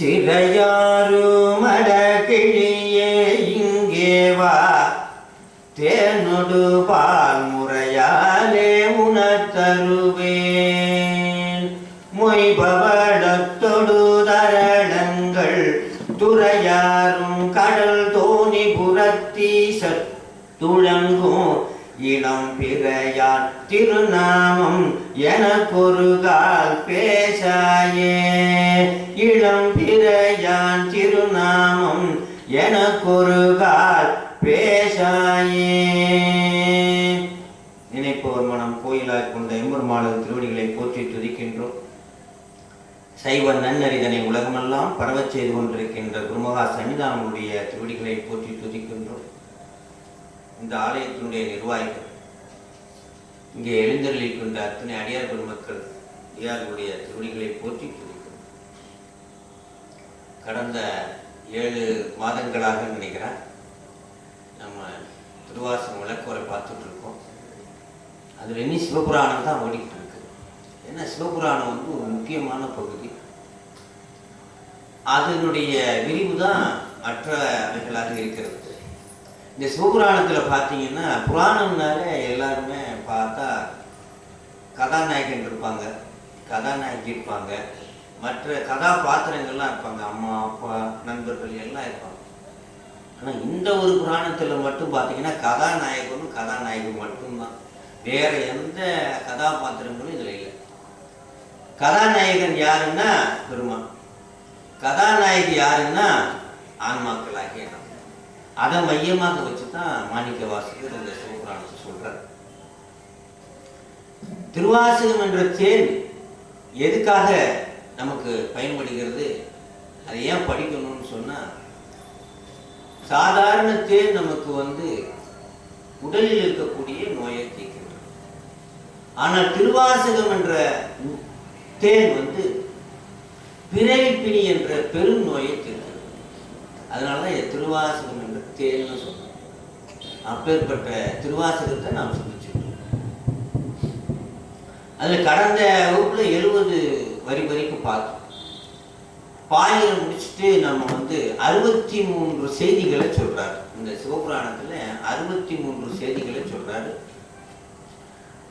சிறையாறு மடகிழியே இங்கே வா. தேனொடு பால் முறையாலே உணர்த்தருவேன். மொய்பவளத்தொடு தரணங்கள் துறையாரும் கடல் தோணி புறத்தீசத் துளங்கும் இளம் பிறையார் திருநாமம் எனக்கொரு கால் பேசாயே. இளம் திருநாமம் எனக்கொரு பேசாயே. நினைப்பவர் மனம் கோயிலாய் கொண்ட எம்பெருமாளது திருவடிகளை போற்றி துதிக்கின்றோம். சைவ நன்னறிதனை உலகமெல்லாம் பரவச் செய்து கொண்டிருக்கின்ற குருமகா சன்னிதானமுடைய திருவடிகளை போற்றி துதிக்கின்றோம். இந்த ஆலயத்தினுடைய நிர்வாகிகள் இங்கே எழுந்தருளிருக்கின்ற அத்தனை அடியார் பெருமக்கள் அடியார்களுடைய திருவடிகளை போற்றி துதிக்கின்றோம். கடந்த ஏழு மாதங்களாக நினைக்கிறேன். நம்ம திருவாசகம் விளக்குவரை பார்த்துட்டு இருக்கோம் அதில் இன்னும் சிவபுராணம் தான் ஓடிக்கிட்டு இருக்கு ஏன்னா சிவபுராணம் வந்து ஒரு முக்கியமான பகுதி. அதனுடைய விரிவு தான் மற்ற அவைகளாக இருக்கிறது. இந்த சிவபுராணத்தில் பார்த்தீங்கன்னா புராணம்னாலே எல்லாருமே பார்த்தா கதாநாயகன் இருப்பாங்க. கதாநாயகி இருப்பாங்க. மற்ற கதாபாத்திரங்கள்லாம் இருப்பாங்க. அம்மா அப்பா நண்பர்கள் எல்லாம் இருப்பாங்க. ஆனால் இந்த ஒரு புராணத்தில் மட்டும் பார்த்தீங்கன்னா கதாநாயகனும் கதாநாயகி மட்டும்தான். வேற எந்த கதாபாத்திரங்களும் இதில் இல்லை. கதாநாயகன் யாருன்னா பெருமான் கதாநாயகி யாருன்னா ஆன்மாக்களாகிய நம்ம அதை மையமாக வச்சு தான் மாணிக்க வாசகர் இந்த சிவபுராணத்தை சொல்கிறார் திருவாசகம் என்ற தேன் எதுக்காக நமக்கு பயன்படுகிறது. அதை ஏன் படிக்கணும்னு சொன்னா சாதாரண தேன் நமக்கு வந்து உடலில் இருக்கக்கூடிய நோயை தீர்க்கின்றது ஆனால் திருவாசகம் என்ற தேன் வந்து பிறவிப்பிணி என்ற பெரும் நோயை தீர்க்கிறது. அதனால தான் திருவாசகம் என்ற தேன்னு சொன்னோம் அப்பேற்பட்ட திருவாசகத்தை நாம் சிந்திச்சுட்டோம் அதில் கடந்த வகுப்புல எழுபது வரி வரைக்கும் பார்த்தோம் பாயிரம் முடிச்சுட்டு நம்ம வந்து அறுபத்தி மூன்று செய்திகளை சொல்றாரு. இந்த சிவபுராணத்துல அறுபத்தி மூன்று செய்திகளை சொல்றாரு.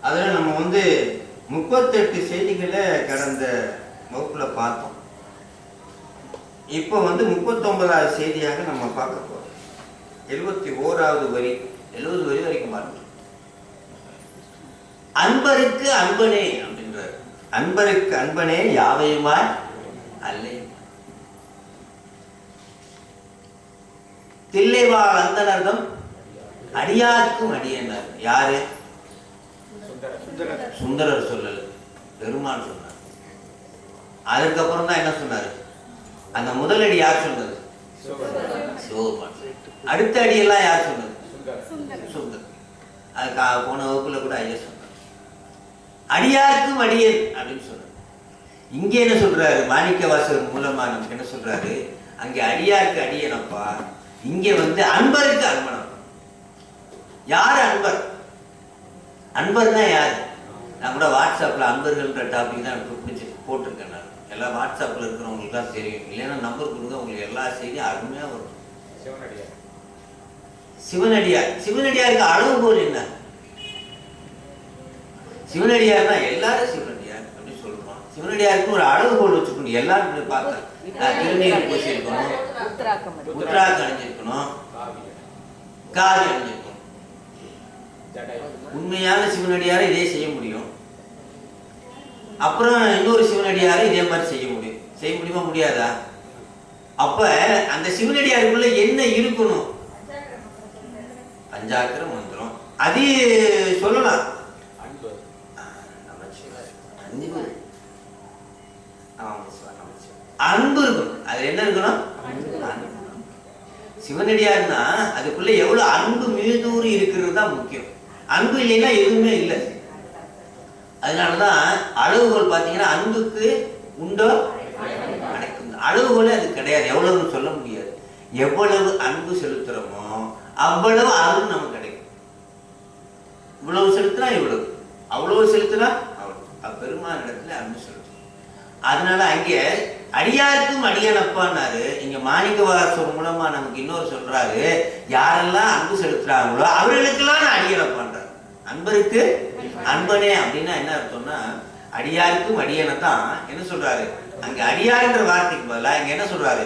அதில் நம்ம வந்து முப்பத்தெட்டு செய்திகளை கடந்த வகுப்புல பார்த்தோம். இப்போ வந்து முப்பத்தொன்பதாவது செய்தியாக நம்ம பார்க்க போறோம். எழுபத்தி ஓராவது வரி எழுபது வரி வரைக்கும் பார்க்கணும் அன்பருக்கு அன்பனே அப்படின்றார். அன்பருக்கு அன்பனே யாவையுமாய்? அல்லே. தில்லைவாழ் அந்தனர்தம் அடியாருக்கும் அடியனர் யாரு? சுந்தரர். சொல்லல. பெருமான் சொன்னார். அதுக்கப்புறம் தான் என்ன சொன்னாரு? அந்த முதலடி யார் சொன்னது? சிவபெருமான். அடுத்த அடியெல்லாம் யார் சொன்னது? சுந்தர் அது கா- போன வகுப்புல கூட ஐயா சொன்னார். அடியாருக்கும் அடியன் அப்படின்னு சொன்னார் இங்க என்ன சொல்றாரு? மாணிக்க வாசகர் மூலமா நமக்கு என்ன சொல்றாரு? அங்க அடியாருக்கு அடியனப்பா இங்க வந்து அன்பருக்கு அன்பனப்பா யார் அன்பர்? அன்பர்னா யார்? நான் கூட வாட்ஸ்அப்ல அன்பர்கள்ன்ற டாபிக் தான் எனக்கு பிடிச்சி போட்டிருக்கேன் நான். எல்லாம் வாட்ஸ்அப்ல இருக்கிறவங்களுக்கு தான் தெரியும். இல்லைன்னா நம்பர் கொடுங்க உங்களுக்கு எல்லா செய்தியும் அருமையா வரும். சிவனடியார். சிவனடியாருக்கு அளவுகோல் என்ன? சிவனடியார்னா எல்லாரும் சிவனடியார் அப்படின்னு சொல்றோம் சிவனடியாருக்கு ஒரு அளவுகோல் வச்சுக்கணும் எல்லாரும் போய் பார்த்தா. திருநீர் பூசியிருக்கணும். உத்ராக்கு அணிஞ்சிருக்கணும். காவி அணிஞ்சிருக்கணும். உண்மையான சிவனடியாரை இதே செய்ய முடியும். அப்புறம் இன்னொரு சிவனடியாரை இதே மாதிரி செய்ய முடியும். செய்ய முடியுமா முடியாதா? அப்ப அந்த சிவனடியாருக்குள்ள என்ன இருக்கணும்? பஞ்சாக்கிரம் மந்திரம். அது சொல்லலாம் நமச்சிவாய். அன்பு. ஆமாம் சார், நமச்சிவாய். அன்பு இருக்கணும் அது என்ன இருக்கணும் அன்பு. சிவனடியார்னா அதுக்குள்ள எவ்வளவு அன்பு மீதூறி இருக்கிறது தான் முக்கியம். அன்பு இல்லைன்னா எதுவுமே இல்லை. அதனாலதான் அளவுகோல் பார்த்தீங்கன்னா அன்புக்கு உண்டோ? அடைக்கும். அளவுகோலே அது கிடையாது. எவ்வளவுன்னு சொல்ல முடியாது. எவ்வளவு அன்பு செலுத்துறோமோ அவ்வளவு அருள் நமக்கு கிடைக்கும். இவ்வளவு செலுத்தினா இவ்வளவு. அவ்வளவு செலுத்தினா அவ்வளவு. பெருமான இடத்துல அன்பு செலுத்தணும் அதனால அங்கே அடியாருக்கும் அடியனப்பான்னாரு. இங்க மாணிக்க வாசர் மூலமா நமக்கு இன்னொரு சொல்றாரு யாரெல்லாம் அன்பு செலுத்துறாங்களோ அவர்களுக்கெல்லாம் நான் அடியனப்பான்றார். அன்பருக்கு அன்பனே அப்படின்னா என்ன அர்த்தம்னா அடியாருக்கும் அடியனைத்தான். என்ன சொல்றாரு? அங்க அடியார்ன்ற வார்த்தைக்கு பதிலா இங்க என்ன சொல்றாரு?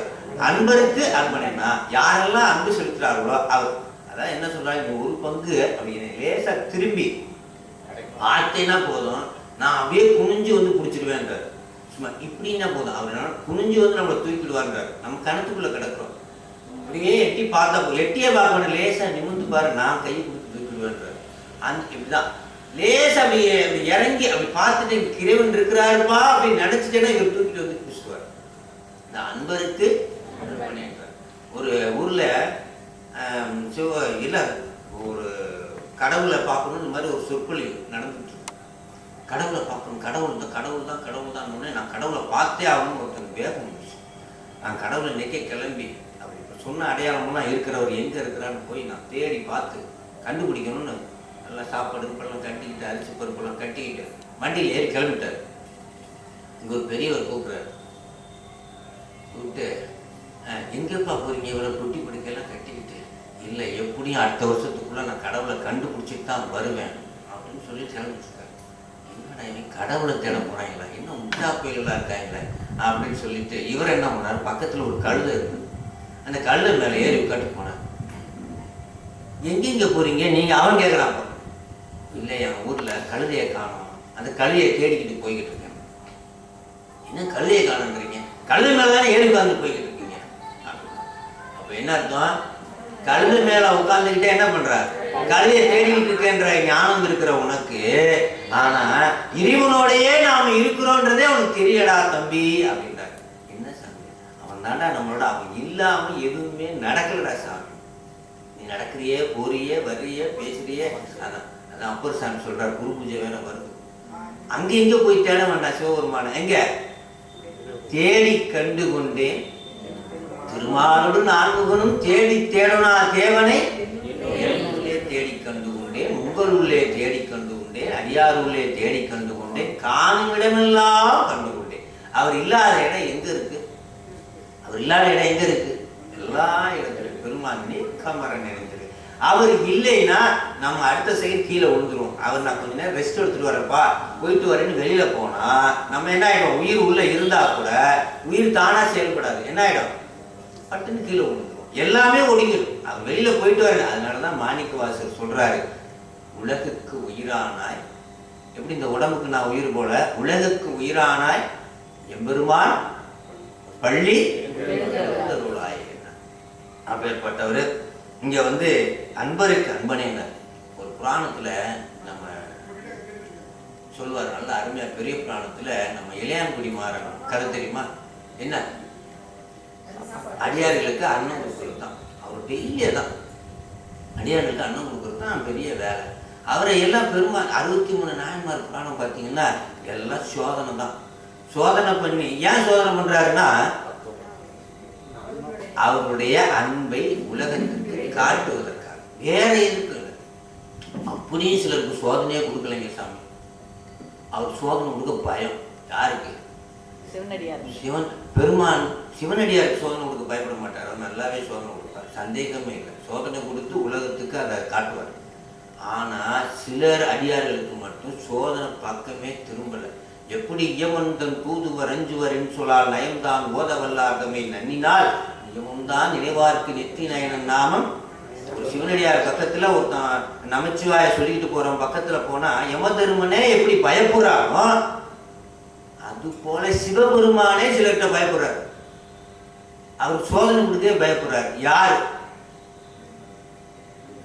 அன்பருக்கு அன்பனேனா யாரெல்லாம் அன்பு செலுத்துறார்களோ அவர். அதான் என்ன சொல்றாரு? இங்க ஒரு பங்கு அப்படின்னு லேசா திரும்பி. பார்த்தேன்னா போதும். நான் அப்படியே குனிஞ்சு வந்து பிடிச்சிடுவேன்றார் சும்மா இப்படின்னா போதும். அவர் குனிஞ்சு வந்து நம்மளை தூக்கிடுவார்ன்றார். நம்ம கணத்துக்குள்ள கிடக்குறோம். அப்படியே எட்டி பார்த்தா போதும். எட்டியே பார்க்கணும். லேசா நிமிந்து பாரு. நான் கையை கொடுத்து தூக்கிடுவேன்றார். அந்த இப்படிதான். லேசா அப்படி இறங்கி அப்படி பார்த்துட்டு இங்க இறைவன் இருக்கிறாருப்பா அப்படின்னு நினைச்சிட்டேன்னா இவர் தூக்கிட்டு வந்து பிடிச்சிடுவார் இந்த அன்பருக்கு ஒரு ஊர்ல சிவ இல்ல ஒரு கடவுளை பார்க்கணும் இந்த மாதிரி ஒரு சொற்பொழிவு நடந்து கடவுளை பார்க்கணும். கடவுள் தான் கடவுள் தான் கடவுள் தான் நான் கடவுளை பார்த்தே ஆகணும்னு ஒருத்தன் வேகம் நான் கடவுளை நிற்க கிளம்பி அப்படி இப்போ சொன்ன அடையாளமெல்லாம் இருக்கிறவர் எங்கே இருக்கிறான்னு போய் நான் தேடி பார்த்து கண்டுபிடிக்கணும்னு நல்லா சாப்பாடு பழம் கட்டிக்கிட்டு அரிசி பருப்பெல்லாம் கட்டிக்கிட்டு வண்டியில் ஏறி கிளம்பிட்டாரு. இங்கே ஒரு பெரியவர் கூப்பிடுறாரு. கூப்பிட்டு எங்கேப்பா எங்கப்பா போறீங்க? இவ்வளோ தொட்டி படுக்கையெல்லாம் கட்டிக்கிட்டு. இல்லை எப்படியும் அடுத்த வருஷத்துக்குள்ளே நான் கடவுளை கண்டுபிடிச்சிட்டு தான் வருவேன் அப்படின்னு சொல்லி கிளம்பிச்சு. என்னடா இவன் கடவுளை தேட போறாங்களா? இன்னும் முட்டா புயலா இருக்காங்களே? அப்படின்னு சொல்லிட்டு இவர் என்ன பண்ணாரு? பக்கத்துல ஒரு கழுதை இருக்கு. அந்த கழுதை மேல ஏறி உட்காந்து போனார். எங்கெங்க போறீங்க? நீங்க அவன் கேட்குறான் இல்லை என் ஊர்ல கழுதையை காணோம். அந்த கழுதையை தேடிக்கிட்டு போய்கிட்டு இருக்கேன். என்ன கழுதையை காணுங்கிறீங்க? கழுதை மேலே தானே ஏறி உட்காந்து போய்கிட்டு இருக்கீங்க. அப்படின்னா. அப்போ என்ன அர்த்தம்? கழுதை மேல உட்கார்ந்துக்கிட்டே என்ன பண்ற கழுதையை தேடிக்கிட்டு இருக்கேன்ற ஞானம் இருக்கிற உனக்கு. ஆனா இறைவனோடையே நாம இருக்கிறோன்றதே அவனுக்கு தெரியடா தம்பி அப்படின்றார். என்ன சாமி? அவன் தாண்டா நம்மளோட அவன் இல்லாம எதுவுமே நடக்கலடா சாமி. நீ நடக்கிறியே போறியே வர்றியே பேசுறியே. அதான் அதான் அப்பர் சாமி சொல்றாரு குரு பூஜை வேற வருது. அங்க எங்க போய் தேட வேண்டாம் சிவபெருமான? எங்க? தேடி கண்டு கொண்டேன் திருமாலோடு நான்முகனும் தேடி தேடனா தேவனை. என்னுள்ளே தேடி கண்டு கொண்டேன் உங்களுள்ளே தேடி கண்டு கொண்டேன் அடியாருள்ளே தேடி கண்டு கொண்டேன் காணும் இடமெல்லாம் கண்டு கொண்டேன் அவர் இல்லாத இடம் எங்க இருக்கு? அவர் இல்லாத இடம் எங்க இருக்கு? எல்லா இடத்துலையும் பெருமானே கமரன் நிறைந்திருக்கு அவர் இல்லைன்னா நம்ம அடுத்த சைடு கீழே விழுந்துருவோம். அவர் நான் கொஞ்ச நேரம் ரெஸ்ட் எடுத்துட்டு வரப்பா போயிட்டு வரேன்னு வெளியில போனா நம்ம என்ன ஆயிடும்? உயிர் உள்ள இருந்தா கூட உயிர் தானா செயல்படாது. என்ன ஆயிடும்? பட்டுன்னு கீழே விழுந்துரும் எல்லாமே ஒடுங்கிடும் அவர் வெளியில போயிட்டு வர அதனாலதான் மாணிக்க வாசர் சொல்றாரு உலகுக்கு உயிரானாய். எப்படி இந்த உடம்புக்கு நான் உயிர் போல? உலகுக்கு உயிரானாய் எம்பெருமான் பள்ளி எழுந்தருளாய் அப்பேற்பட்டவர். இங்க வந்து அன்பருக்கு அன்பனேங்க ஒரு புராணத்துல நம்ம சொல்லுவார் நல்ல அருமையா பெரிய புராணத்துல நம்ம இளையான்குடி மாறன் கதை தெரியுமா என்ன? அடியார்களுக்கு அன்னம் கொடுக்கறது தான் அவர் பெரிய தான் அடியார்களுக்கு அன்னம் கொடுக்கறது தான் பெரிய வேலை. அவரை எல்லாம் பெருமா அறுபத்தி மூணு நாயன்மார் புராணம் பார்த்தீங்கன்னா எல்லாம் சோதனை தான் சோதனை பண்ணி ஏன் சோதனை பண்றாருன்னா அவருடைய அன்பை உலகத்துக்கு காட்டுவதற்காக. வேற எதுக்கு அப்படியும் சிலருக்கு சோதனையே கொடுக்கலைங்க சாமி. அவர் சோதனை கொடுக்க பயம். யாருக்கு? சிவனடியார் சிவன் பெருமான் சிவனடியாருக்கு சோதனை கொடுக்க பயப்பட மாட்டார். அவர் நல்லாவே சோதனை கொடுப்பார். சந்தேகமே இல்லை. சோதனை கொடுத்து உலகத்துக்கு அதை காட்டுவார். ஆனா சிலர் அடியார்களுக்கு மட்டும் சோதனை பக்கமே திரும்பல. எப்படி இயமந்தன் தூதுவர் அஞ்சுவரின் சொல்லால் நயம்தான் ஓத வல்லார்தமை நன்னினால் நியமம்தான் நினைவார்க்கு நெத்தி நயனன் நாமம். ஒரு சிவனடியார் பக்கத்துல ஒருத்தன் நமச்சிவாய சொல்லிக்கிட்டு போறவன் பக்கத்துல போனா யமதருமனே எப்படி பயப்படுறானோ அது போல சிவபெருமானே சிலர்கிட்ட பயப்படுறாரு. அவர் சோதனை கொடுத்தே பயப்படுறாரு. யார்?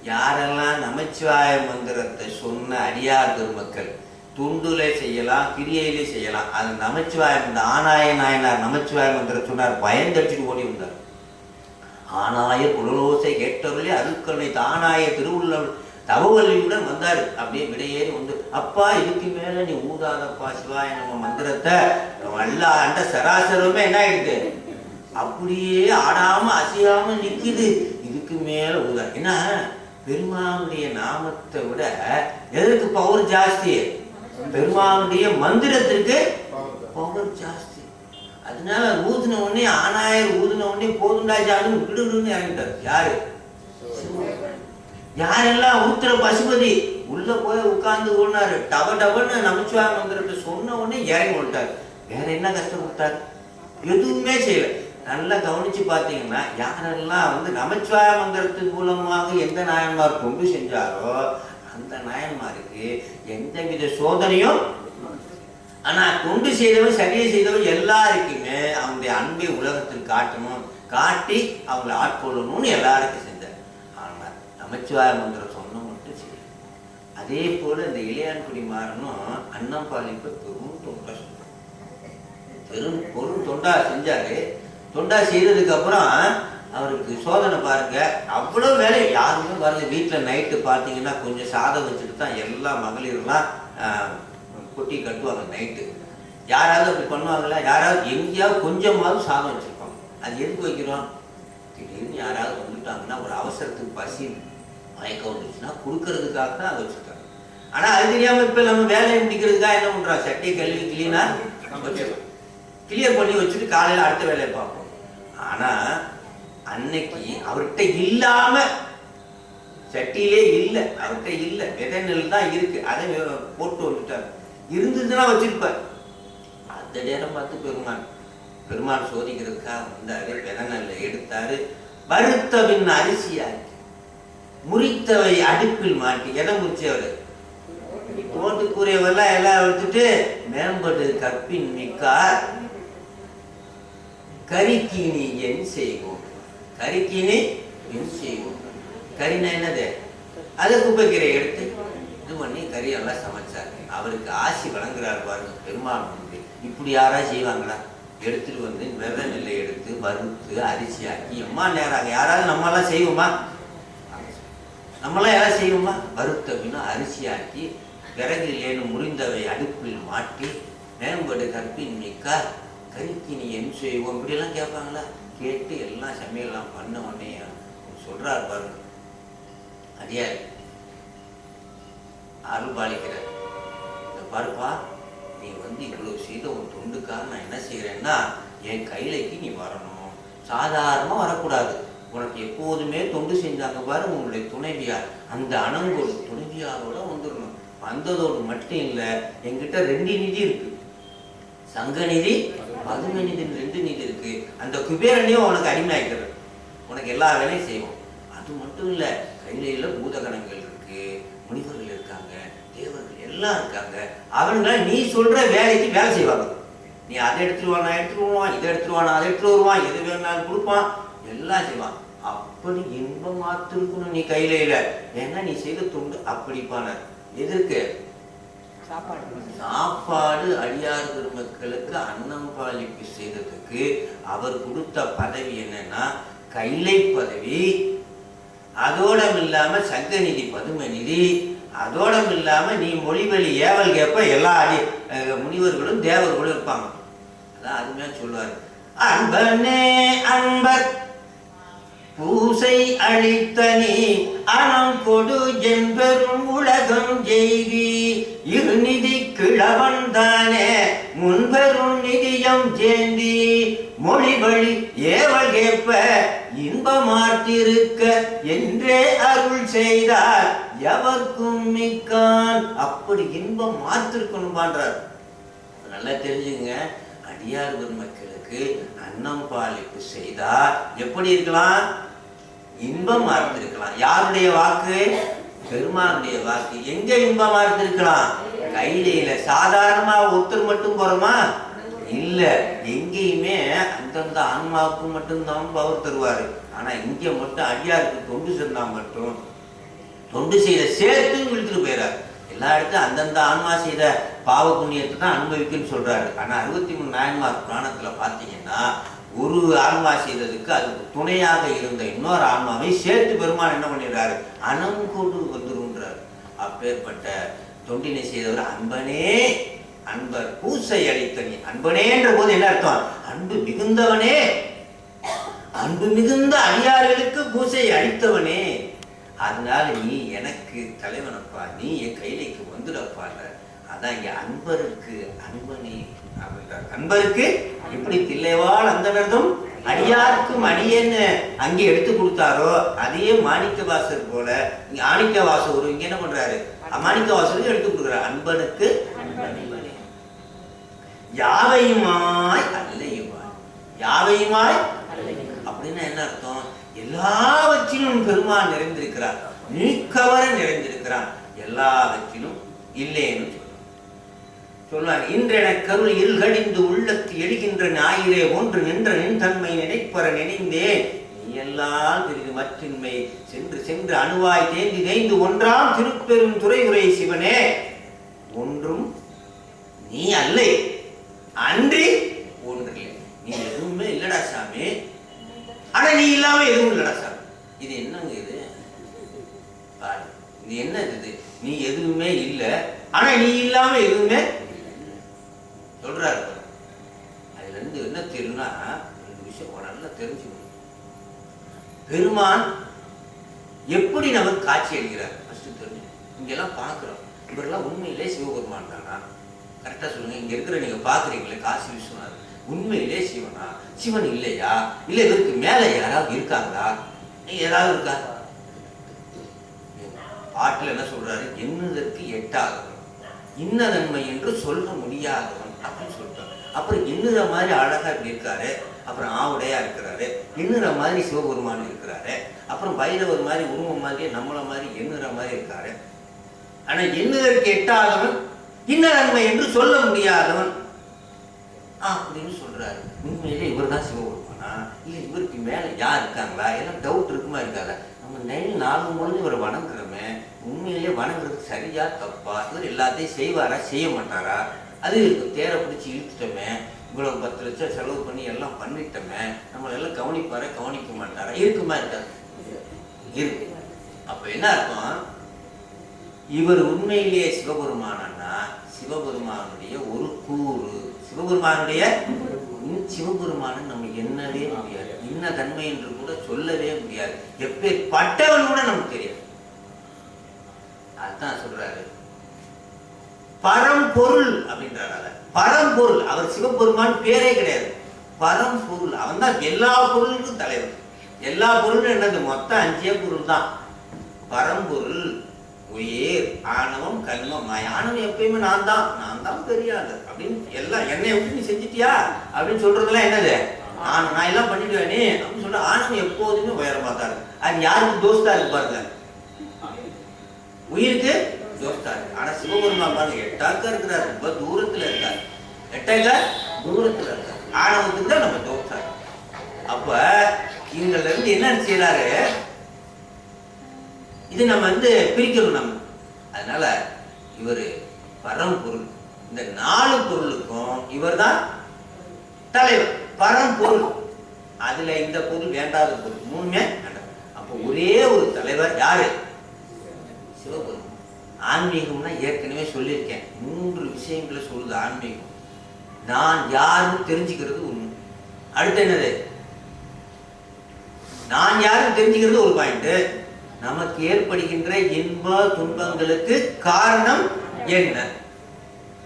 யாரெல்லாம் நமச்சிவாய மந்திரத்தை சொன்ன அடியார் பெருமக்கள் துண்டுல செய்யலாம் கிரியையிலே செய்யலாம் அது நமச்சிவாய இந்த ஆனாய நாயனார் நமச்சிவாய மந்திரம் சொன்னார் பயந்தடிச்சுட்டு ஓடி வந்தார். ஆனாய குழலோசை கேட்டவர்களே அதுக்கனை தானாய திருவுள்ள தவவல்லியுடன் வந்தார். அப்படியே விடையேறி வந்து அப்பா இதுக்கு மேல நீ ஊதாதப்பா சிவாய நம்ம மந்திரத்தை எல்லா அண்ட சராசரமே என்ன ஆயிடுது? அப்படியே ஆடாம அசையாம நிக்குது. இதுக்கு மேல ஊதா. என்ன? பெருமாவுடைய நாமத்தை விட எதற்கு பவர் ஜாஸ்தி? பெருமாவுடைய மந்திரத்திற்கு பவர் ஜாஸ்தி. அதனால ஊதின உடனே ஆனாயர் ஊதின உடனே போதுண்டா ஜாலும் விடுன்னு இறங்கிட்டார். யாரு? யாரெல்லாம் ஊத்துற பசுபதி? உள்ள போய் உட்கார்ந்து ஓடினாரு. டப டபன்னு நமச்சிவாய மந்திரத்தை சொன்ன உடனே இறங்கி விட்டார் வேற என்ன கஷ்டம் கொடுத்தாரு எதுவுமே செய்யல. நல்லா கவனிச்சு பார்த்தீங்கன்னா யாரெல்லாம் வந்து நமச்சிவாய மந்திரத்தின் மூலமாக எந்த நாயன்மார் கொண்டு செஞ்சாரோ அந்த நாயன்மாருக்கு எந்த வித சோதனையும் ஆனா கொண்டு செய்தவன் சரியை செய்தவன் எல்லாருக்குமே அவங்களுடைய அன்பை உலகத்தில் காட்டணும். காட்டி அவங்களை ஆட்கொள்ளணும்னு எல்லாருக்கும் செய்யணும் நமச்சிவாய மந்திரம் சொன்னோம் மட்டும் சரி. அதே போல இந்த இளையான்குடி மாறனும் அன்னம் பாலிப்பு பெரும் தொண்டா பெரும் பெரும் தொண்டா செஞ்சாரு. தொண்டா செய்ததுக்கு அப்புறம் அவருக்கு சோதனை பாருங்க. அவ்வளோ வேலை யாருமே வரல. வீட்டில் நைட்டு பார்த்தீங்கன்னா கொஞ்சம் சாதம் வச்சுட்டு தான் எல்லா மகளிர்லாம் கொட்டி கட்டுவாங்க நைட்டு. யாராவது அப்படி பண்ணுவாங்களா? யாராவது எங்கேயாவது கொஞ்சமாவது சாதம் வச்சுருப்பாங்க. அது எதுக்கு வைக்கிறோம்? திடீர்னு யாராவது வந்துட்டாங்கன்னா ஒரு அவசரத்துக்கு பசி மயக்கம் வந்துச்சுன்னா கொடுக்கறதுக்காக தான் அதை வச்சிருக்காங்க. ஆனா அது தெரியாம இப்ப நம்ம வேலையை முடிக்கிறதுக்காக என்ன பண்றோம்? சட்டியை கழுவி கிளீனா வச்சிடலாம் கிளியர் பண்ணி வச்சுட்டு காலையில அடுத்த வேலையை பார்ப்போம். ஆனா அன்னைக்கு அவர்கிட்ட இல்லாம சட்டியிலே இல்ல அவர்கிட்ட இல்ல. விதை நெல் தான் இருக்கு. அதை போட்டு வந்துட்டார். இருந்ததுன்னா வச்சிருப்பார். அந்த நேரம் பார்த்து பெருமான் பெருமான் சோதிக்கிறதுக்காக வந்தாரு விதை நெல்லை எடுத்தாரு. வறுத்த பின் அரிசியாக்கி முறித்தவை அடுப்பில் மாட்டி. எதை முறிச்சவர் ஓட்டுக்குரியவெல்லாம் எல்லாம் எடுத்துட்டு மேம்படு கற்பின் மிக்கார். கரிக்கீனி என் செய்வோம். கரிக்கீனி என் செய்வோம். கரினா என்னது? அதை குப்பைக்கீரை எடுத்து இது பண்ணி கறியெல்லாம் சமைச்சார். சமைச்சாரு அவருக்கு ஆசி வழங்குறாரு பாருங்க பெருமாள் வந்து இப்படி யாரா செய்வாங்களா? எடுத்துட்டு வந்து வித நெல்லை எடுத்து வறுத்து அரிசி ஆக்கி எம்மா நேராங்க யாராவது நம்மளாம் செய்வோமா? நம்மளாம் யாராவது செய்வோமா வறுத்த அப்படின்னா அரிசி ஆக்கி விறகு இல்லைன்னு முறிந்தவை அடுப்பில் மாட்டி மேம்படு கற்பின் மிக்க கறிக்கு நீ என்ன செய்வோம். இப்படிலாம் கேட்பாங்களா? கேட்டு எல்லாம் சமையல்லாம் பண்ண உடனே சொல்கிறார் பாருங்க. அடியார் அருள்பாலிக்கிறார் இந்த பாருப்பா நீ வந்து இவ்வளோ செய்த உன் தொண்டுக்காக நான் என்ன செய்கிறேன்னா என் கையிலைக்கு நீ வரணும். சாதாரணமாக வரக்கூடாது. உனக்கு எப்போதுமே தொண்டு செஞ்சாங்க பாரு உங்களுடைய துணைவியார். அந்த அணங்கோல் துணைவியாரோட வந்துடணும் வந்ததோடு மட்டும் இல்லை எங்கிட்ட ரெண்டு நிதி இருக்கு. சங்க நிதி பதும நிதி ரெண்டு நிதி இருக்கு. அந்த குபேரனையும் உனக்கு அடிமையாக்கிறது உனக்கு எல்லா வேலையும் செய்வோம். அது மட்டும் இல்லை கையில பூதகணங்கள் இருக்கு. முனிவர்கள் இருக்காங்க தேவர்கள் எல்லாம் இருக்காங்க. அவங்க நீ சொல்ற வேலைக்கு வேலை செய்வாங்க. நீ அதை எடுத்துட்டு வா நான் எடுத்துட்டு வருவான் இதை எடுத்துட்டு வா நான் அதை எடுத்துட்டு வருவான் எது வேணாலும் கொடுப்பான். எல்லாம் செய்வான். அப்படி இன்பம் மாத்திருக்கணும் நீ கையில இல்ல. ஏன்னா நீ செய்த தொண்டு அப்படிப்பான. எதற்கு? சாப்பாடு. அடியார் பெருமக்களுக்கு அன்னம் பாலிப்பு செய்ததுக்கு அவர் கொடுத்த பதவி என்னன்னா கைலை பதவி. அதோடம் இல்லாம சங்கநிதி பதுமநிதி. அதோடம் இல்லாம நீ மொழிவழி ஏவல் கேட்ப எல்லா அடி முனிவர்களும் தேவர்களும் இருப்பாங்க. அதான் அருமையா சொல்லுவாரு. அன்பனே அன்பர் பூசை அளித்த நீ அறம் கொடு என்பெரும் உலகம் ஜெய்தி இருநிதி கிழவன் தானே முன்பெரும் நிதியம் சேந்தி மொழிபழி ஏவகேப்ப கேட்ப இன்பமார்த்திருக்க என்றே அருள் செய்தார். எவர்க்கும் மிக்கான் அப்படி இன்பம் மாத்திருக்கணும் பண்றார் நல்லா தெரிஞ்சுங்க அடியார் அவர்களுக்கு அன்னம் பாலிப்பு செய்தா எப்படி இருக்கலாம்? இன்பம் இருக்கலாம் யாருடைய வாக்கு? பெருமானுடைய வாக்கு. எங்க இன்பமா இருந்திருக்கலாம்? கைலையில சாதாரணமா ஒருத்தர் மட்டும் போறோமா? இல்ல. எங்கேயுமே அந்தந்த ஆன்மாவுக்கு மட்டும்தான் பவர் தருவாரு. ஆனா இங்க மட்டும் அடியாருக்கு தொண்டு செஞ்சா மட்டும் தொண்டு செய்த சேர்த்து இழுத்துட்டு போயிடாரு எல்லா இடத்தும் அந்தந்த ஆன்மா செய்த பாவ புண்ணியத்தை தான் அனுபவிக்குன்னு சொல்றாரு. ஆனா அறுபத்தி மூணு நாயன்மார் புராணத்துல பாத்தீங்கன்னா ஒரு ஆன்மா செய்ததுக்கு அதுக்கு துணையாக இருந்த இன்னொரு ஆன்மாவை சேர்த்து பெருமான் என்ன பண்ணிடுறாரு? அனங்கொடு வந்துருன்றார் அப்பேற்பட்ட தொண்டினை செய்தவர் அன்பனே அன்பர் பூசை அளித்தனி அன்பனேன்ற போது என்ன அர்த்தம்? அன்பு மிகுந்தவனே. அன்பு மிகுந்த அடியார்களுக்கு பூசை அளித்தவனே. அதனால நீ எனக்கு தலைவனப்பா நீ என் கையிலைக்கு வந்துடப்பான்ற. அதான் இங்க அன்பருக்கு அன்பனே அப்படின்றார். அன்பருக்கு? எப்படி தில்லைவாள் அந்தனர்தும் அடியாருக்கும் அடியேன்னு அங்கே எடுத்து கொடுத்தாரோ? அதே மாணிக்க வாசர் போல இங்க ஆணிக்க ஒரு இங்க என்ன பண்றாரு? மாணிக்க வாசகருக்கு எடுத்து கொடுக்குறாரு. அன்பனுக்கு யாவையுமாய் அல்லையுமாய். யாவையுமாய்? அப்படின்னா என்ன அர்த்தம்? எல்லாவற்றிலும் பெருமான் நிறைந்திருக்கிறார். நீக்கவர நிறைந்திருக்கிறான். எல்லாவற்றிலும் இல்லைன்னு சொல்றார் சொல்வார் இன்றென கருள் இல்கடிந்து உள்ளத்து எழுகின்ற ஞாயிறே ஒன்று நின்ற நின் தன்மை நினைப்பற நினைந்தேன். நீ எல்லாம் திரிது மற்றின்மை சென்று சென்று அணுவாய் தேந்தி தேய்ந்து ஒன்றாம் திருப்பெரும் துறையுரை சிவனே. ஒன்றும் நீ அல்லை. அன்றி ஒன்றில்லை. நீ எதுவுமே இல்லடா சாமி. ஆனா நீ இல்லாம எதுவும் இல்லடா சார். இது என்னங்க இது? பாரு இது என்ன இது நீ எதுவுமே இல்ல. ஆனா நீ இல்லாம எதுவுமே சொல்றாரு அதுல இருந்து என்ன தெரியும்னா ரெண்டு விஷயம் நல்லா தெரிஞ்சுக்கணும். பெருமான் எப்படி நமக்கு காட்சி அளிக்கிறார்? ஃபர்ஸ்ட் தெரிஞ்சு இங்கெல்லாம் பார்க்குறோம் இவரெல்லாம் உண்மையிலே சிவபெருமான் தானா? கரெக்டாக சொல்லுங்க. இங்கே இருக்கிற நீங்கள் பார்க்குறீங்களே காசி விஸ்வநாதர். உண்மையிலே சிவனா? சிவன் இல்லையா? இல்ல இவருக்கு மேல யாராவது இருக்காங்களா? ஏதாவது இருக்கா? பாட்டில் என்ன சொல்றாரு? எண்ணுதற்கு எட்டாதவன்? இன்னதன்மை என்று சொல்ல முடியாதவன் அப்படின்னு சொல்லிட்டார். அப்புறம் எண்ணுற மாதிரி அழகா இப்படி இருக்காரு. அப்புறம் ஆவுடையா இருக்கிறாரு. எண்ணுற மாதிரி சிவபெருமான் இருக்கிறாரு. அப்புறம் பைரவர் மாதிரி உருவம் மாதிரியே நம்மள மாதிரி எண்ணுற மாதிரி இருக்காரு. ஆனா எண்ணுதற்கு எட்டாதவன்? இன்னதன்மை என்று சொல்ல முடியாதவன். அப்படின்னு சொல்கிறாரு உண்மையிலே இவர் தான் சிவபெருமானா? இல்லை இவருக்கு மேலே யார் இருக்காங்களா? எல்லாம் டவுட் இருக்குமா இருக்காதா நம்ம நைல் நாலு பொழுது இவரை வணங்குறோமே. உண்மையிலே வணங்குறது சரியா தப்பா? இவர் எல்லாத்தையும் செய்வாரா? செய்ய மாட்டாரா? அது இருக்கு. தேரை பிடிச்சி இழுத்துட்டோமே. இவ்வளோ பத்து லட்சம் செலவு பண்ணி எல்லாம் பண்ணிட்டோமே. நம்மளை எல்லாம் கவனிப்பாரா? கவனிக்க மாட்டாரா? இருக்குமா இருக்காது இருக்கு? அப்போ என்ன இருக்கும் இவர் உண்மையிலேயே சிவபெருமானா சிவபெருமானுடைய ஒரு கூறு. சிவபெருமானுடைய சிவபெருமான நம்ம என்னவே முடியாது. என்ன தன்மை என்று கூட சொல்லவே முடியாது. எப்பேற்பட்டவன் கூட நமக்கு தெரியாது. அதுதான் சொல்றாரு. பரம்பொருள் அப்படின்றாரு பரம்பொருள். அவர் சிவபெருமான் பேரே கிடையாது. பரம்பொருள். அவன் தான் எல்லா பொருளுக்கும் தலைவர். எல்லா பொருளும் என்னது? மொத்தம் அஞ்சே பொருள் தான் பரம்பொருள். உயிர் ஆணவம் கல்மம். நான் ஆணவம் எப்பயுமே நான் தான். நான் தான் தெரியாது அப்படின்னு எல்லாம் என்னை விட்டு நீ செஞ்சிட்டியா? அப்படின்னு சொல்றதுலாம் என்னது? நான் நான் எல்லாம் பண்ணிடுவேனே அப்படின்னு சொல்ல ஆணவம் எப்போதுமே உயரமா தான் இருக்கு. அது யாருக்கு தோஸ்தா இருக்கு பாருங்க. உயிருக்கு தோஸ்தா இருக்கு. ஆனா சிவபெருமான் பாருங்க எட்டாக்கா இருக்கிறார். ரொம்ப தூரத்துல இருக்கார். எட்டாக்க தூரத்துல இருக்கார். ஆணவத்துக்கு தான் நம்ம தோஸ்தா இருக்கு. அப்ப இவங்கள்ல இருந்து என்ன செய்யறாரு இது நம்ம வந்து பிரிக்கணும் நம்ம. அதனால இவர் பரம்பொருள் இந்த நாலு பொருளுக்கும் இவர் தான் தலைவர் பரம்பொருள் அதுல இந்த பொருள் வேண்டாத பொருள் மூணுமே வேண்டாம். அப்போ ஒரே ஒரு தலைவர் யாரு? சிவபெருமான். ஆன்மீகம்னா ஏற்கனவே சொல்லியிருக்கேன். மூன்று விஷயங்களை சொல்லுது ஆன்மீகம். நான் யாருன்னு தெரிஞ்சுக்கிறது ஒண்ணு. அடுத்து என்னது? நான் யாருன்னு தெரிஞ்சுக்கிறது ஒரு பாயிண்ட் நமக்கு ஏற்படுகின்ற இன்ப துன்பங்களுக்கு காரணம் என்ன?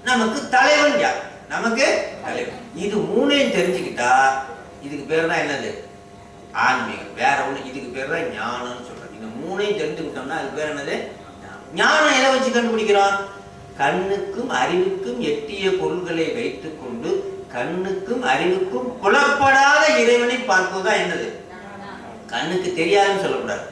நமக்கு தலைவன் யார்? நமக்கு தலைவன். இது மூணையும் தெரிஞ்சுக்கிட்டா இதுக்கு பேர் தான் என்னது? ஆன்மீகம். வேற ஒண்ணு இதுக்கு பேர் தான் ஞானம்னு சொல்றோம் இந்த மூணையும் தெரிஞ்சுக்கிட்டோம்னா அதுக்கு பேர் என்னது? ஞானம். எதை வச்சு கண்டுபிடிக்கிறோம்? கண்ணுக்கும் அறிவுக்கும் எட்டிய பொருள்களை வைத்துக்கொண்டு கண்ணுக்கும் அறிவுக்கும் புலப்படாத இறைவனை பார்ப்பதுதான் என்னது? கண்ணுக்கு தெரியாதுன்னு சொல்லக்கூடாது.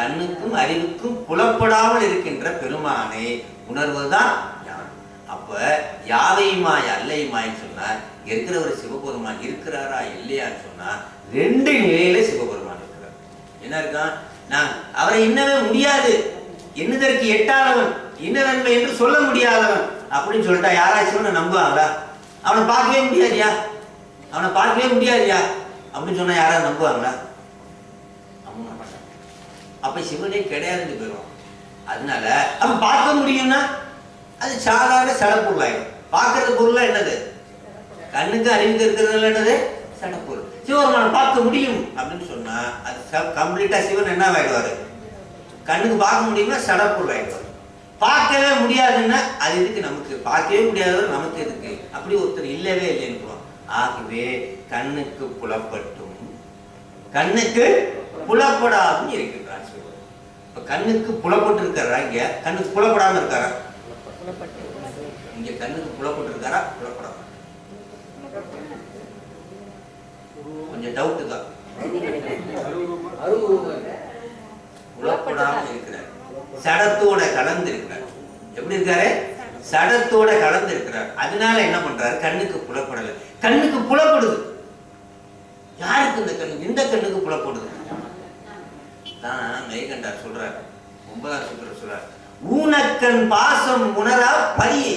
கண்ணுக்கும் அறிவுக்கும் புலப்படாமல் இருக்கின்ற பெருமானை உணர்வதுதான் ஞானம். அப்ப யாவையுமாய் அல்லையுமாய்ன்னு சொன்னா இருக்கிற ஒரு சிவபெருமான் இருக்கிறாரா இல்லையான்னு சொன்னா ரெண்டு நிலையில சிவபெருமான் இருக்கிறார். என்ன இருக்கான்? நான் அவரை இன்னவே முடியாது. என்னதற்கு எட்டாதவன்? இன்ன நன்மை என்று சொல்ல முடியாதவன். அப்படின்னு சொல்லிட்டா யாராச்சும் நம்புவாங்களா? அவனை பார்க்கவே முடியாதுயா? அவனை பார்க்கவே முடியாதுயா? அப்படின்னு சொன்னா யாராவது நம்புவாங்களா? அப்ப சிவனே கிடையாதுன்னு போயிடுவான். அதனால அப்ப பார்க்க முடியும்னா அது சாதாரண சடப்பொருளாயிடும் பார்க்கறது பொருளாக என்னது? கண்ணுக்கு அறிவுக்கு இருக்கிறதுல என்னது? சடப்பொருள் சிவபெருமானை பார்க்க முடியும் அப்படின்னு சொன்னா அது கம்ப்ளீட்டா சிவன் என்ன ஆயிடுவாரு? கண்ணுக்கு பார்க்க முடியும்னா சடப்பொருள் ஆயிடுவார். பார்க்கவே முடியாதுன்னா அது எதுக்கு நமக்கு? பார்க்கவே முடியாதவர் நமக்கு எதுக்கு? அப்படி ஒருத்தர் இல்லவே இல்லைன்னு ஆகவே கண்ணுக்கு புலப்பட்டும். கண்ணுக்கு புலப்படாதும் இருக்கு இப்ப கண்ணுக்கு புலப்பட்டு இருக்காரா இங்க? கண்ணுக்கு புலப்படாம இருக்காரா? இங்க கண்ணுக்கு புலப்பட்டு இருக்காரா? புலப்படாம கொஞ்சம் டவுட்டு தான். புலப்படாம இருக்கிறார். சடத்தோட கலந்து இருக்கிறார் எப்படி இருக்காரு? சடத்தோட கலந்து இருக்கிறார் அதனால என்ன பண்றாரு? கண்ணுக்கு புலப்படலை. கண்ணுக்கு புலப்படுது. யாருக்கு இந்த கண்ணு? இந்த கண்ணுக்கு புலப்படுது. தான் மெய்கண்டார் சொல்றார். ஒன்பதாம் சூத்திரம் சொல்றார். ஊனக்கண் பாசம் உணரா பரியை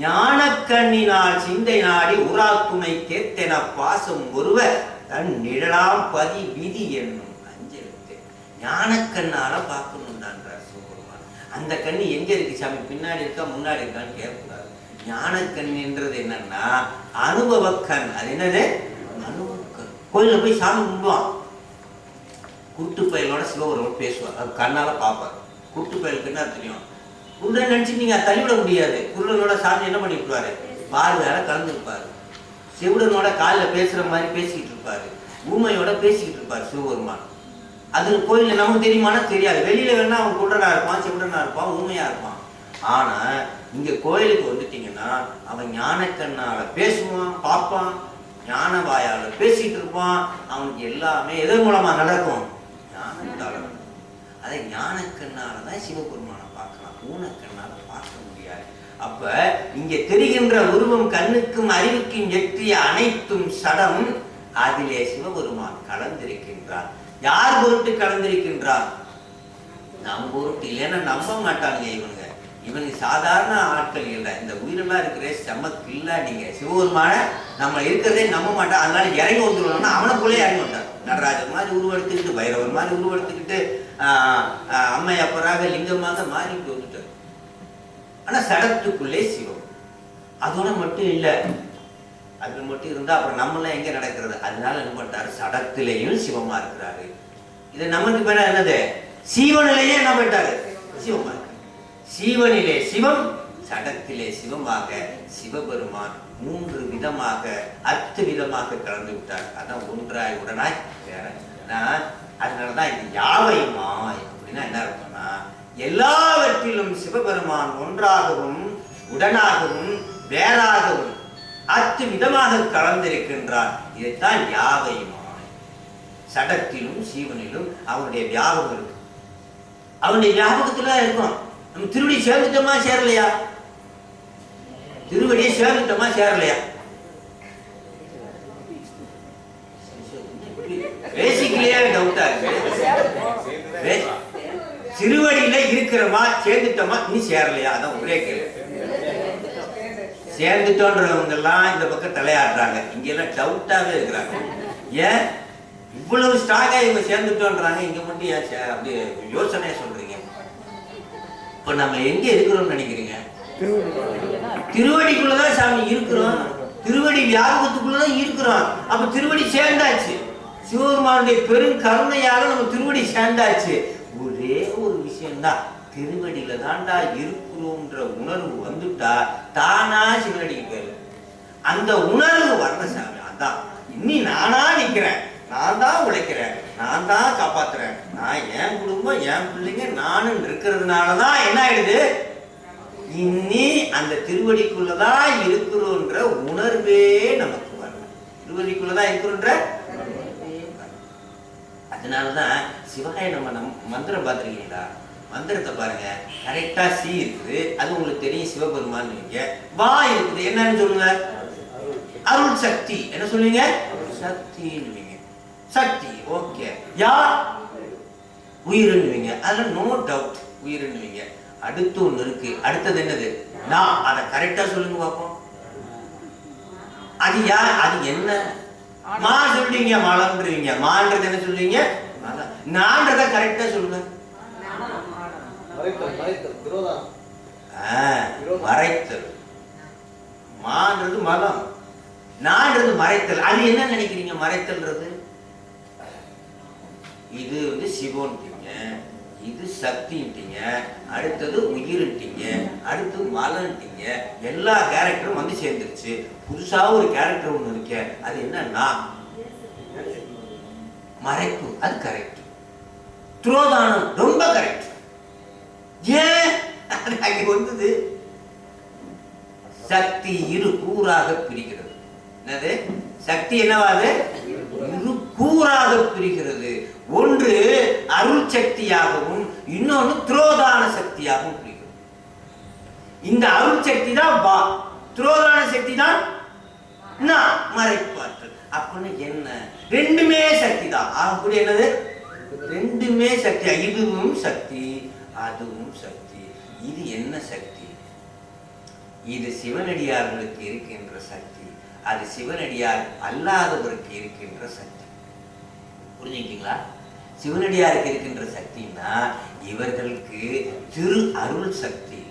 ஞானக்கண்ணினால் சிந்தை நாடி உரா துணை கேத்தென பாசம் ஒருவ தன் நிழலாம் பதி விதி என்னும் அஞ்செழுத்து. ஞானக்கண்ணால பார்க்கணும்டான்றார் சிவபெருமான் அந்த கண்ணு எங்க இருக்கு சாமி? பின்னாடி இருக்கா முன்னாடி இருக்கான்னு கேட்கக்கூடாது. ஞானக்கண்ணுன்றது என்னன்னா அனுபவக்கண். அது என்னது? அனுபவக்கண். கோயில போய் சாமி கும்பிடுவான். குட்டு பயலோட சிவபெருமான் பேசுவார். அது கண்ணால் பார்ப்பார். குட்டு பயலுக்கு என்ன தெரியும்? குருடன் நினச்சி நீங்கள் தள்ளிவிட முடியாது. குருடனோட சாமி என்ன பண்ணி பார்வையால் கலந்துருப்பார் கலந்துருப்பாரு. சிவுடனோட காலில் பேசுகிற மாதிரி பேசிக்கிட்டு இருப்பார். ஊமையோட பேசிக்கிட்டு இருப்பார் சிவபெருமான். அது கோயிலில் நமக்கு தெரியுமானா தெரியாது. வெளியில் வேணா அவன் குடனாக இருப்பான் சிவுடனாக இருப்பான் ஊமையாக இருப்பான். ஆனால் இங்கே கோயிலுக்கு வந்துட்டிங்கன்னா அவன் ஞானக்கண்ணால் பேசுவான் பார்ப்பான் ஞான வாயால் பேசிகிட்டு இருப்பான். அவனுக்கு எல்லாமே எதன் மூலமாக நடக்கும். அதை ஞானக்கண்ணால தான் சிவபெருமானை பார்க்கலாம். ஊனக்கண்ணால பார்க்க முடியாது. அப்ப இங்க தெரிகின்ற உருவம் கண்ணுக்கும் அறிவுக்கும் எற்றிய அனைத்தும் சடம் அதிலே சிவபெருமான் கலந்திருக்கின்றார். யார் பொருட்டு கலந்திருக்கின்றார்? நம் பொருட்டு இல்லைன்னா நம்ப மாட்டாங்க இவனுங்க. இவனுக்கு சாதாரண ஆட்கள் இல்லை. இந்த உயிரெல்லாம் இருக்கிற செம்ம கில்லா நீங்க. சிவபெருமான நம்ம இருக்கிறதே நம்ப மாட்டான். அதனால இறங்கி வந்துடுவோம்னா அவனுக்குள்ளே இறங்கி வந்தார் நடராஜர் மாதிரி உருவெடுத்துக்கிட்டு பைரவர் மாதிரி உருவெடுத்துக்கிட்டு ஆஹ், ஆஹ், லிங்கமாக மாறிட்டு வந்துட்டார். ஆனா சடத்துக்குள்ளே சிவம். அதோட மட்டும் இல்லை. அது மட்டும் இருந்தா அப்புறம் நம்மளாம் எங்க நடக்கிறது? அதனால என்ன பண்ணிட்டாரு? சடத்திலேயும் சிவமா இருக்கிறாரு. இது நமக்கு பேர என்னது? சீவனிலேயே என்ன பண்ணிட்டாரு? சிவமா சீவனிலே சிவம் சடத்திலே சிவமாக சிவபெருமான் மூன்று விதமாக அத்து விதமாக கலந்து விட்டார். அதான் ஒன்றாய் உடனாய் வேற. அதனால தான் இது யாவையுமாய் அப்படின்னா என்ன இருக்கும்னா எல்லாவற்றிலும் சிவபெருமான் ஒன்றாகவும் உடனாகவும் வேறாகவும் அத்து விதமாக கலந்திருக்கின்றான் இதைத்தான் யாவையுமாய் சடத்திலும் சீவனிலும் அவனுடைய வியாபகம் இருக்கு. அவனுடைய வியாபகத்துல தான் இருக்கும். நம்ம திருவடி சேர்ந்துட்டோமா சேரலையா? திருவடியை சேர்ந்துட்டோமா சேரலையா? பேசிக்கலையே டவுட்டா இருக்கு பே- திருவடியில இருக்கிறோமா சேர்ந்துட்டோமா? நீ சேரலையா? அதான் ஒரே கேள்வி. சேர்ந்துட்டோன்றவங்க எல்லாம் இந்த பக்கம் தலையாடுறாங்க. இங்க எல்லாம் டவுட்டாவே இருக்கிறாங்க. ஏன்? இவ்வளவு ஸ்ட்ராங்கா இவங்க சேர்ந்துட்டோன்றாங்க. இங்க மட்டும் ஏன் சே- அப்படி யோசனையா சொல்றீங்க? இப்ப நம்ம எங்க இருக்கிறோம்னு நினைக்கிறீங்க? திருவடிக்குள்ளதான் சாமி இருக்கிறோம். திருவடி வியாபகத்துக்குள்ளதான் இருக்கிறோம். அப்ப திருவடி சேர்ந்தாச்சு. சிவபெருமானுடைய பெரும் கருணையாக நம்ம திருவடி சேர்ந்தாச்சு. ஒரே ஒரு விஷயம்தான். திருவடியில தான்டா இருக்கிறோம்ன்ற உணர்வு வந்துட்டா தானா சிவனடிக்கு பேரு அந்த உணர்வு வரணும் சாமி அதான். இன்னி நானா நிக்கிறேன். நான் தான் உழைக்கிறேன். நான் தான் காப்பாத்துறேன். நான் என் குடும்பம் என் பிள்ளைங்க நானும் இருக்கிறதுனால தான் என்ன ஆயிடுது? இன்னி அந்த திருவடிக்குள்ளதான் இருக்கிறோன்ற உணர்வே நமக்கு வரணும் திருவடிக்குள்ளதான் இருக்கிறோன்ற அதனால தான் சிவகாய நம்ம நம் மந்திரம் பார்த்துருக்கீங்களா? மந்திரத்தை பாருங்க. கரெக்டாக சி இருக்குது அது உங்களுக்கு தெரியும் சிவபெருமான் நீங்க. வா இருக்குது என்னன்னு சொல்லுங்க? அருள் சக்தி. என்ன சொல்லுவீங்க? சக்தின்னுவீங்க சக்தி ஓகே யா உயிருன்னுவீங்க. அதெல்லாம் நோ டவுட் உயிருன்னுவீங்க. அடுத்து ஒன்று இருக்கு. அடுத்தது என்னது? நான் அதை கரெக்டாக சொல்லுங்க பார்ப்போம். அது யார்? அது என்ன? மா சொல்றீங்க மலம்ன்றீங்க மான்றது என்ன சொல்றீங்க. நான்றத கரெக்டா சொல்லுங்க. மறைத்தல் மான்றது மலம். நான்றது மறைத்தல். அது என்ன நினைக்கிறீங்க மறைத்தல்ன்றது? இது வந்து சிவோன்றீங்க இது சக்தின்ட்டீங்க அடுத்தது உயிர்ன்ட்டீங்க அடுத்து மலன்ட்டீங்க எல்லா கேரக்டரும் வந்து சேர்ந்துருச்சு. புதுசா ஒரு கேரக்டர் ஒண்ணு இருக்கே அது என்னன்னா மறைப்பு. அது கரெக்ட் துரோதானம் ரொம்ப கரெக்ட் ஏன்? அங்கே வந்தது. சக்தி இரு கூறாக பிரிக்கிறது என்னது? சக்தி என்னவாது இரு கூறாக பிரிகிறது. ஒன்று அருள் சக்தியாகவும் இன்னொன்று துரோதான சக்தியாகவும் பிரிக்கும் இந்த அருள் சக்தி தான் வா. துரோதான சக்தி தான் நான் மறைப்பாற்றல் அப்படின்னு என்ன? ரெண்டுமே சக்தி தான். ஆகக்கூடிய என்னது? ரெண்டுமே சக்தி. இதுவும் சக்தி அதுவும் சக்தி. இது என்ன சக்தி? இது சிவனடியார்களுக்கு இருக்கின்ற சக்தி. அது சிவனடியார் அல்லாதவருக்கு இருக்கின்ற சக்தி. புரிஞ்சுக்கிட்டீங்களா? சிவனடியாருக்கு இருக்கின்ற சக்தின்னா இவர்களுக்கு திரு அருள் சக்தி.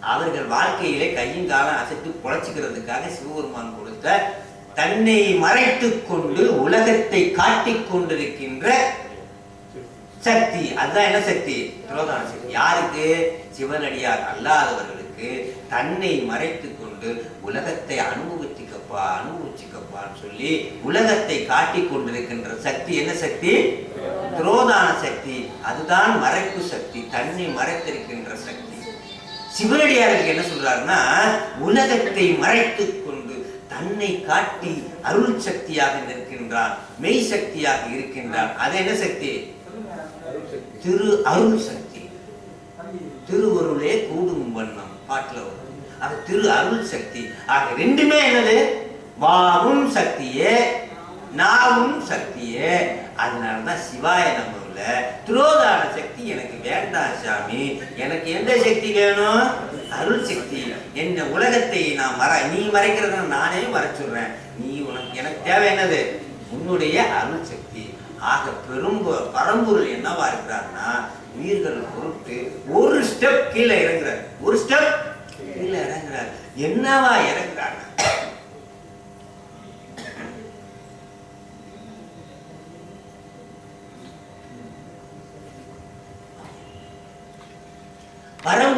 அவர்கள் வாழ்க்கையிலே கையும் காலம் அசைத்து பொழைச்சுக்கிறதுக்காக சிவபெருமான் கொடுத்த தன்னை மறைத்து கொண்டு உலகத்தை காட்டிக் கொண்டிருக்கின்ற சக்தி. அதுதான் என்ன சக்தி? துரோதான சக்தி. யாருக்கு? சிவனடியார் அல்லாதவர்களுக்கு தன்னை மறைத்து கொண்டு உலகத்தை அனுபவிச்சுக்கப்பா அனுபவிச்சுக்கப்பான்னு சொல்லி உலகத்தை காட்டிக் கொண்டிருக்கின்ற சக்தி என்ன சக்தி? துரோதான சக்தி. அதுதான் மறைப்பு சக்தி. தன்னை மறைத்திருக்கின்ற சக்தி. சிவனடியாருக்கு என்ன சொல்றாருன்னா உலகத்தை மறைத்துக் கொண்டு தன்னை காட்டி அருள் சக்தியாக நிற்கின்றான் மெய் சக்தியாக இருக்கின்றான். அது என்ன சக்தி? திரு அருள் சக்தி. திருவருளே கூடும் வண்ணம். பாட்டுல வரும். அது திரு அருள் சக்தி. ஆக ரெண்டுமே என்னது? வாவும் சக்தியே நாவும் சக்தியே. அதனாலதான் சிவாய நம்மள துரோதான சக்தி எனக்கு வேண்டாம் சாமி. எனக்கு எந்த சக்தி வேணும்? அருள் சக்தி. என் உலகத்தை நான் மற நீ மறைக்கிறத நானே மறைச்சுடுறேன் நீ உனக்கு எனக்கு தேவை என்னது? உன்னுடைய அருள் சக்தி. ஆக பெரும் பரம்பொருள் என்னவா இருக்கிறார்னா உயிர்கள் பொருட்டு ஒரு ஸ்டெப் கீழே இறங்குறார். ஒரு ஸ்டெப் கீழே இறங்குறார். என்னவா இறங்குறாங்க பரம்பு